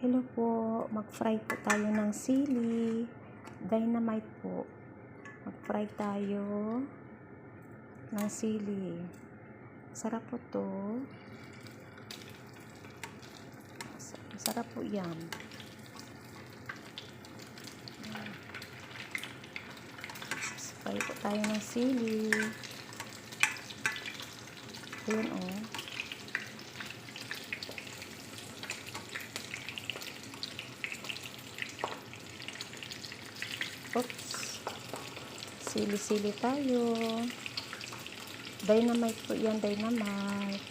Hello po, mag-fry po tayo ng sili. Dynamite po. Mag-fry tayo ng sili. Sarap po to. Sarap po yan. Fry po tayo ng sili. Ayan o. Oh. Oops. Sili-sili tayo. Dynamite po yan, dynamite.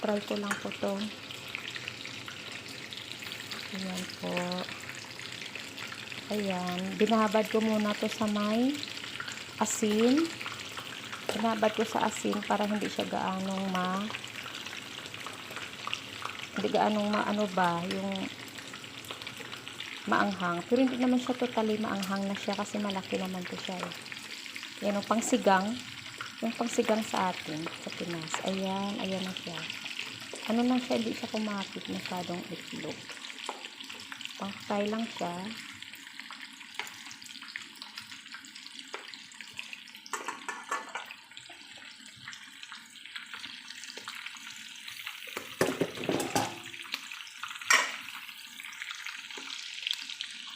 Try ko lang po to. Ayan po. Ayan. Binabad ko muna to sa may asin. Binabad ko sa asin para hindi siya gaanong ma hindi gaanong maano ba yung maanghang. Pero hindi naman siya totally maanghang na siya kasi malaki naman to siya eh. yan yung pangsigang. Yung pangsigang sa atin sa Pinas. Ayan, ayan na siya. Ano lang siya, hindi siya kumakit masyadong itlog. Pang lang siya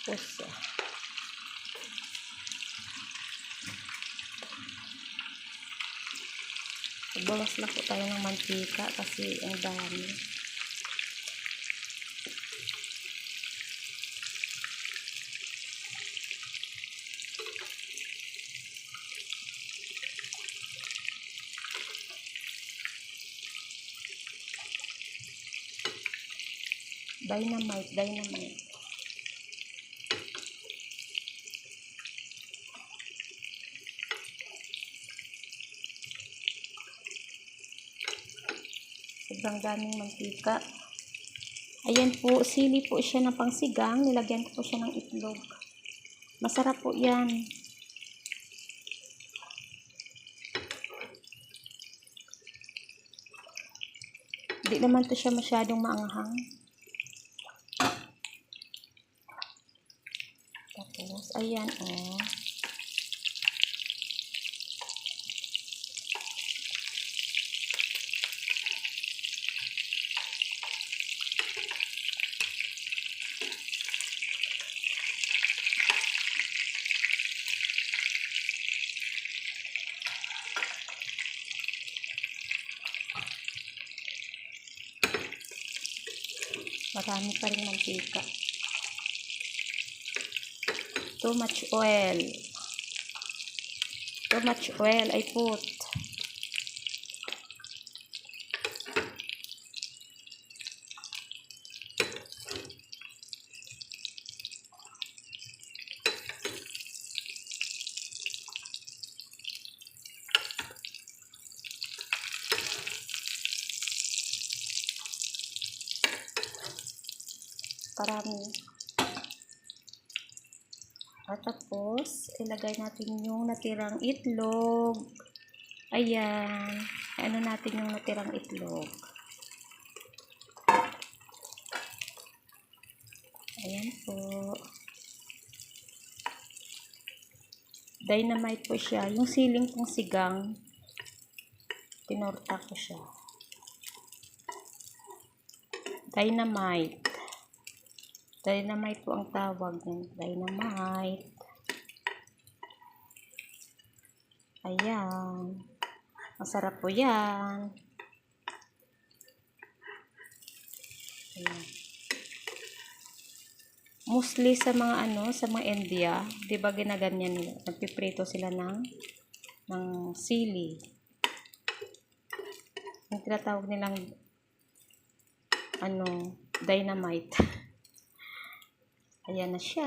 Tapos, Bawas lang po tayo ng mantika kasi ang dami. Dynamite, dynamite. Sobrang daming mantika. Ayan po, sili po siya ng pangsigang. Nilagyan ko po siya ng itlog. Masarap po yan. Hindi naman to siya masyadong maanghang. Tapos, ayan oh. Marami pa rin mantika. Too much oil. Too much oil. I put parami. At tapos, ilagay natin yung natirang itlog. Ayan. Ano natin yung natirang itlog. Ayan po. Dynamite po siya. Yung siling pong sigang, tinorta ko siya. Dynamite. Dynamite po ang tawag niyan. Dynamite. Ayan. Masarap po yan. Ayan. Mostly sa mga ano, sa mga India, 'di ba ginaganyan nila? Nagpiprito sila ng ng sili. Yung tinatawag nilang ano, dynamite. Ayan na siya.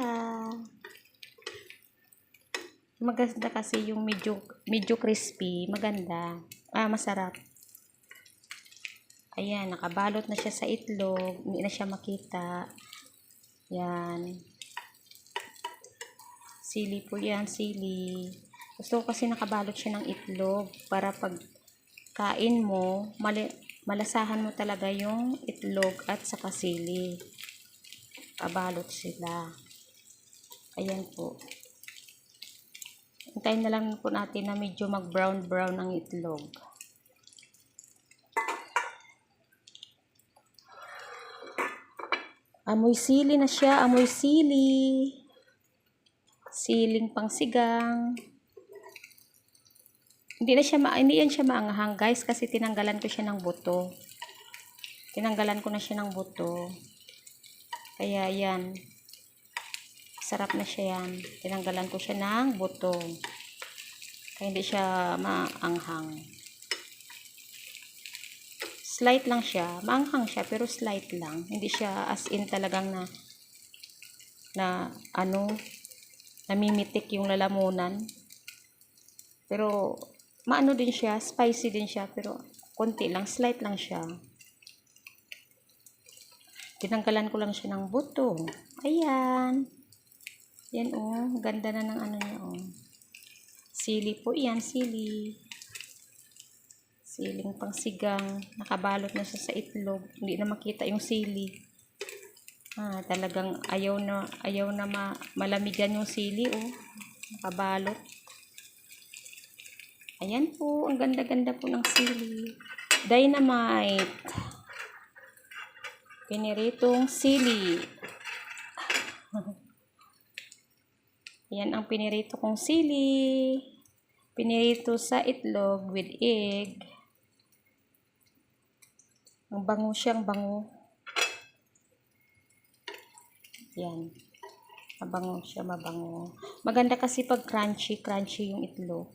Maganda kasi yung medyo, medyo crispy. Maganda. Ah, masarap. Ayan, nakabalot na siya sa itlog. Hindi na siya makita. Yan. Sili po yan, sili. Gusto ko kasi nakabalot siya ng itlog para pag kain mo, mali, malasahan mo talaga yung itlog at saka sili. Kabalot sila. Ayan po. Hintayin na lang po natin na medyo mag-brown-brown ang itlog. Amoy sili na siya, amoy sili. Siling pangsigang. Hindi na siya hindi yan siya maanghang, guys, kasi tinanggalan ko siya ng buto. Tinanggalan ko na siya ng buto. Kaya yan. Sarap na siya yan. Tinanggalan ko siya ng buto. Kaya hindi siya maanghang. Slight lang siya. Maanghang siya, pero slight lang. Hindi siya as in talagang na na ano namimitik yung lalamunan. Pero maano din siya, spicy din siya, pero konti lang, slight lang siya. Tinanggalan ko lang siya ng buto. Ayan. Yan oh, ganda na ng ano niya oh. Sili po yan, sili. Siling pangsigang. Nakabalot na siya sa itlog. Hindi na makita yung sili. Ah, talagang ayaw na ayaw na ma, malamigan yung sili oh. Nakabalot. Ayan po, ang ganda-ganda po ng sili. Dynamite. Piniritong sili. Ayan ang pinirito kong sili. Pinirito sa itlog with egg. Ang bango siyang bango. Yan. Mabango siya, mabango. Maganda kasi pag crunchy, crunchy yung itlog.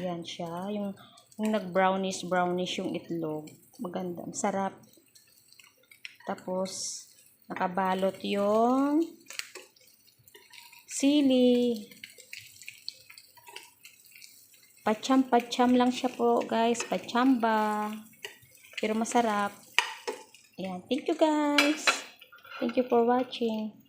Yan siya. Yung, yung nag-brownish, brownish yung itlog. Maganda. Sarap. Tapos, nakabalot yung sili. Pacham-pacham lang siya po, guys. Pachamba. Pero masarap. Ayan. Thank you, guys. Thank you for watching.